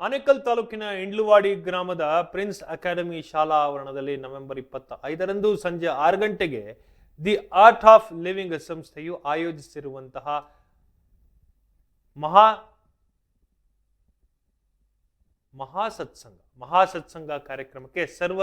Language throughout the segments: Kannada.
ಆನೇಕಲ್ ತಾಲೂಕಿನ ಇಂಡ್ಲುವಾಡಿ ಗ್ರಾಮದ ಪ್ರಿನ್ಸ್ ಅಕಾಡೆಮಿ ಶಾಲಾ ಆವರಣದಲ್ಲಿ ನವೆಂಬರ್ ಇಪ್ಪತ್ತ ಐದರಂದು ಸಂಜೆ ಆರು ಗಂಟೆಗೆ ದಿ ಆರ್ಟ್ ಆಫ್ ಲಿವಿಂಗ್ ಸಂಸ್ಥೆಯು ಆಯೋಜಿಸಿರುವಂತಹ ಮಹಾ ಮಹಾಸತ್ಸಂಗ ಮಹಾಸತ್ಸಂಗ ಕಾರ್ಯಕ್ರಮಕ್ಕೆ ಸರ್ವ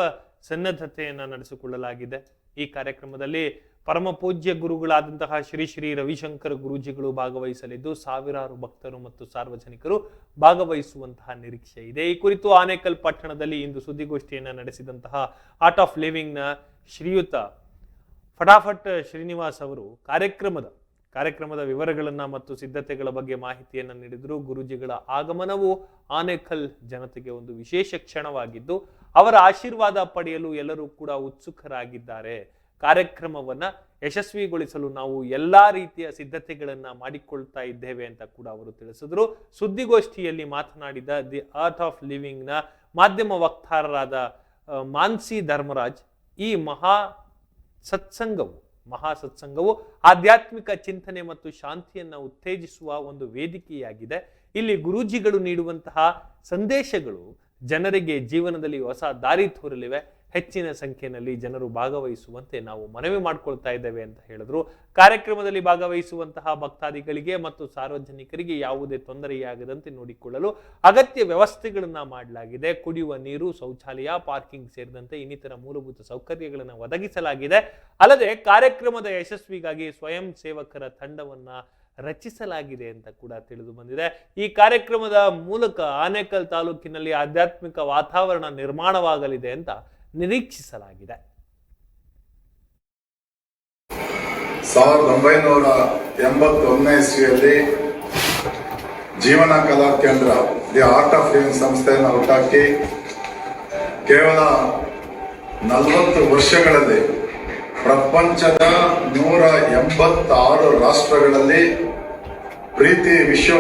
ಸನ್ನದ್ಧತೆಯನ್ನು ನಡೆಸಿಕೊಳ್ಳಲಾಗಿದೆ. ಈ ಕಾರ್ಯಕ್ರಮದಲ್ಲಿ ಪರಮ ಪೂಜ್ಯ ಗುರುಗಳಾದಂತಹ ಶ್ರೀ ಶ್ರೀ ರವಿಶಂಕರ ಗುರೂಜಿಗಳು ಭಾಗವಹಿಸಲಿದ್ದು, ಸಾವಿರಾರು ಭಕ್ತರು ಮತ್ತು ಸಾರ್ವಜನಿಕರು ಭಾಗವಹಿಸುವಂತಹ ನಿರೀಕ್ಷೆ ಇದೆ. ಈ ಕುರಿತು ಆನೇಕಲ್ ಪಟ್ಟಣದಲ್ಲಿ ಇಂದು ಸುದ್ದಿಗೋಷ್ಠಿಯನ್ನು ನಡೆಸಿದಂತಹ ಆರ್ಟ್ ಆಫ್ ಲಿವಿಂಗ್ನ ಶ್ರೀಯುತ ಫಟಾಫಟ್ ಶ್ರೀನಿವಾಸ್ ಅವರು ಕಾರ್ಯಕ್ರಮದ ಕಾರ್ಯಕ್ರಮದ ವಿವರಗಳನ್ನ ಮತ್ತು ಸಿದ್ಧತೆಗಳ ಬಗ್ಗೆ ಮಾಹಿತಿಯನ್ನು ನೀಡಿದರು. ಗುರುಜಿಗಳ ಆಗಮನವು ಆನೇಕಲ್ ಜನತೆಗೆ ಒಂದು ವಿಶೇಷ ಕ್ಷಣವಾಗಿದ್ದು, ಅವರ ಆಶೀರ್ವಾದ ಪಡೆಯಲು ಎಲ್ಲರೂ ಕೂಡ ಉತ್ಸುಕರಾಗಿದ್ದಾರೆ. ಕಾರ್ಯಕ್ರಮವನ್ನ ಯಶಸ್ವಿಗೊಳಿಸಲು ನಾವು ಎಲ್ಲಾ ರೀತಿಯ ಸಿದ್ಧತೆಗಳನ್ನ ಮಾಡಿಕೊಳ್ತಾ ಇದ್ದೇವೆ ಅಂತ ಕೂಡ ಅವರು ತಿಳಿಸಿದ್ರು. ಸುದ್ದಿಗೋಷ್ಠಿಯಲ್ಲಿ ಮಾತನಾಡಿದ ದಿ ಅರ್ಥ್ ಆಫ್ ಲಿವಿಂಗ್ನ ಮಾಧ್ಯಮ ವಕ್ತಾರರಾದ ಮಾನ್ಸಿ ಧರ್ಮರಾಜ್, ಈ ಮಹಾ ಸತ್ಸಂಗವು ಮಹಾ ಸತ್ಸಂಗವು ಆಧ್ಯಾತ್ಮಿಕ ಚಿಂತನೆ ಮತ್ತು ಶಾಂತಿಯನ್ನು ಉತ್ತೇಜಿಸುವ ಒಂದು ವೇದಿಕೆಯಾಗಿದೆ. ಇಲ್ಲಿ ಗುರೂಜಿಗಳು ನೀಡುವಂತಹ ಸಂದೇಶಗಳು ಜನರಿಗೆ ಜೀವನದಲ್ಲಿ ಹೊಸ ದಾರಿ ತೋರಲಿವೆ. ಹೆಚ್ಚಿನ ಸಂಖ್ಯೆಯಲ್ಲಿ ಜನರು ಭಾಗವಹಿಸುವಂತೆ ನಾವು ಮನವಿ ಮಾಡಿಕೊಳ್ತಾ ಇದ್ದೇವೆ ಅಂತ ಹೇಳಿದ್ರು. ಕಾರ್ಯಕ್ರಮದಲ್ಲಿ ಭಾಗವಹಿಸುವಂತಹ ಭಕ್ತಾದಿಗಳಿಗೆ ಮತ್ತು ಸಾರ್ವಜನಿಕರಿಗೆ ಯಾವುದೇ ತೊಂದರೆಯಾಗದಂತೆ ನೋಡಿಕೊಳ್ಳಲು ಅಗತ್ಯ ವ್ಯವಸ್ಥೆಗಳನ್ನು ಮಾಡಲಾಗಿದೆ. ಕುಡಿಯುವ ನೀರು, ಶೌಚಾಲಯ, ಪಾರ್ಕಿಂಗ್ ಸೇರಿದಂತೆ ಇನ್ನಿತರ ಮೂಲಭೂತ ಸೌಕರ್ಯಗಳನ್ನು ಒದಗಿಸಲಾಗಿದೆ. ಅಲ್ಲದೆ ಕಾರ್ಯಕ್ರಮದ ಯಶಸ್ವಿಗಾಗಿ ಸ್ವಯಂ ಸೇವಕರ ತಂಡವನ್ನ ರಚಿಸಲಾಗಿದೆ ಅಂತ ಕೂಡ ತಿಳಿದು ಬಂದಿದೆ. ಈ ಕಾರ್ಯಕ್ರಮದ ಮೂಲಕ ಆನೇಕಲ್ ತಾಲೂಕಿನಲ್ಲಿ ಆಧ್ಯಾತ್ಮಿಕ ವಾತಾವರಣ ನಿರ್ಮಾಣವಾಗಲಿದೆ ಅಂತ ನಿರೀಕ್ಷಿಸಲಾಗಿದೆ. ಸಾವಿರದ ಒಂಬೈನೂರ ಎಂಬತ್ತೊಂದನೇ ಇಸ್ವಿಯಲ್ಲಿ ಜೀವನ ಕಲಾ ಕೇಂದ್ರ, ದಿ ಆರ್ಟ್ ಆಫ್ ಲಿವಿಂಗ್ ಸಂಸ್ಥೆಯನ್ನು ಹುಟ್ಟಾಕಿ ಕೇವಲ ನಲವತ್ತು ವರ್ಷಗಳಲ್ಲಿ ಪ್ರಪಂಚದ ನೂರ ಎಂಬತ್ತಾರು ರಾಷ್ಟ್ರಗಳಲ್ಲಿ ಪ್ರೀತಿ ವಿಶ್ವ